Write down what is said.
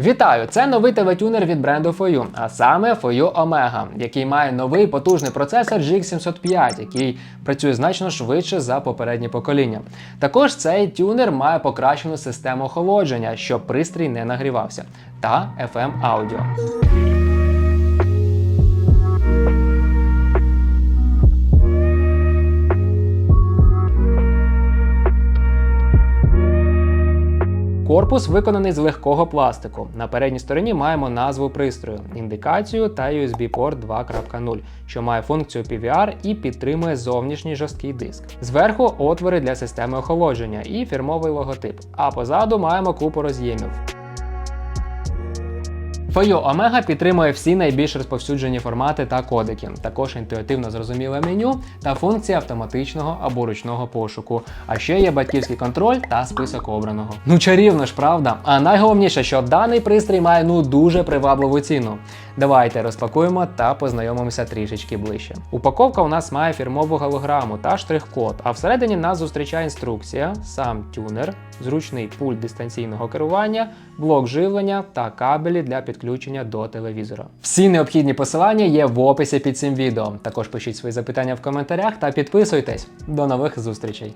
Вітаю! Це новий ТВ-тюнер від бренду FOU, а саме FOU Omega, який має новий потужний процесор GX705, який працює значно швидше за попередні покоління. Також цей тюнер має покращену систему охолодження, щоб пристрій не нагрівався, та FM аудіо. Корпус виконаний з легкого пластику. На передній стороні маємо назву пристрою, індикацію та USB-порт 2.0, що має функцію PVR і підтримує зовнішній жорсткий диск. Зверху отвори для системи охолодження і фірмовий логотип. А позаду маємо купу роз'ємів. FOU Omega підтримує всі найбільш розповсюджені формати та кодеки, також інтуїтивно зрозуміле меню та функція автоматичного або ручного пошуку. А ще є батьківський контроль та список обраного. Ну чарівно ж, правда? А найголовніше, що даний пристрій має ну дуже привабливу ціну. Давайте розпакуємо та познайомимося трішечки ближче. Упаковка у нас має фірмову голограму та штрих-код, а всередині нас зустрічає інструкція, сам тюнер, зручний пульт дистанційного керування, блок живлення та кабелі для підключення до телевізора. Всі необхідні посилання є в описі під цим відео. Також пишіть свої запитання в коментарях та підписуйтесь. До нових зустрічей!